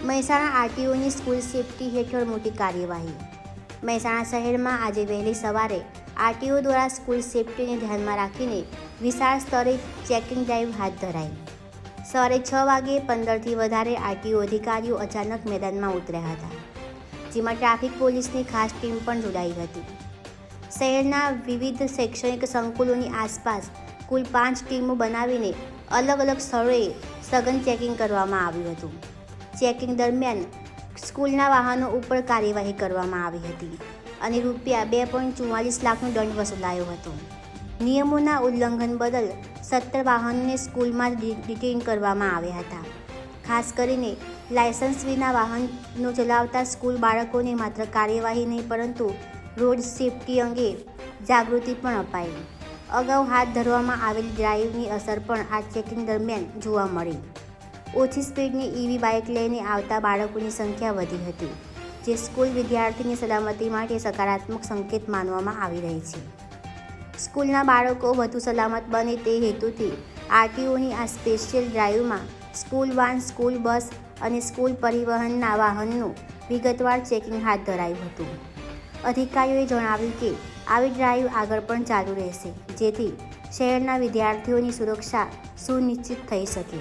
Mehsana આરટીઓની school safety હેઠળ મોટી કાર્યવાહી. મહેસાણા શહેરમાં આજે વહેલી સવારે આરટીઓ દ્વારા સ્કૂલ સેફટીને ધ્યાનમાં રાખીને વિશાળ સ્તરે ચેકિંગ ડ્રાઈવ હાથ ધરાઈ. સવારે છ વાગે પંદરથી વધારે આરટીઓ અધિકારીઓ અચાનક મેદાનમાં ઉતર્યા હતા, જેમાં ટ્રાફિક પોલીસની ખાસ ટીમ પણ જોડાઈ હતી. શહેરના વિવિધ શૈક્ષણિક સંકુલોની આસપાસ કુલ પાંચ ટીમો બનાવીને અલગ અલગ સ્થળોએ સઘન ચેકિંગ કરવામાં આવ્યું હતું. ચેકિંગ દરમિયાન સ્કૂલના વાહનો ઉપર કાર્યવાહી કરવામાં આવી હતી અને રૂપિયા બે પોઈન્ટ ચુમ્માલીસ લાખનો દંડ વસૂલાયો હતો. નિયમોના ઉલ્લંઘન બદલ સત્તર વાહનોને સ્કૂલમાં ડિટેઇન કરવામાં આવ્યા હતા. ખાસ કરીને લાયસન્સ વિના વાહનો ચલાવતા સ્કૂલ બાળકોને માત્ર કાર્યવાહી નહીં, પરંતુ રોડ સેફટી અંગે જાગૃતિ પણ અપાઈ. અગાઉ હાથ ધરવામાં આવેલી ડ્રાઈવની અસર પણ આ ચેકિંગ દરમિયાન જોવા મળી. ઓછી સ્પીડની ઈવી બાઇક લઈને આવતા બાળકોની સંખ્યા વધી હતી, જે સ્કૂલ વિદ્યાર્થીની સલામતી માટે સકારાત્મક સંકેત માનવામાં આવી રહી છે. સ્કૂલના બાળકો વધુ સલામત બને તે હેતુથી આરટીઓની આ સ્પેશિયલ ડ્રાઈવમાં સ્કૂલ વાન, સ્કૂલ બસ અને સ્કૂલ પરિવહનના વાહનનું વિગતવાર ચેકિંગ હાથ ધરાયું હતું. અધિકારીઓએ જણાવ્યું કે, આવી ડ્રાઈવ આગળ પણ ચાલુ રહેશે, જેથી શહેરના વિદ્યાર્થીઓની સુરક્ષા સુનિશ્ચિત થઈ શકે.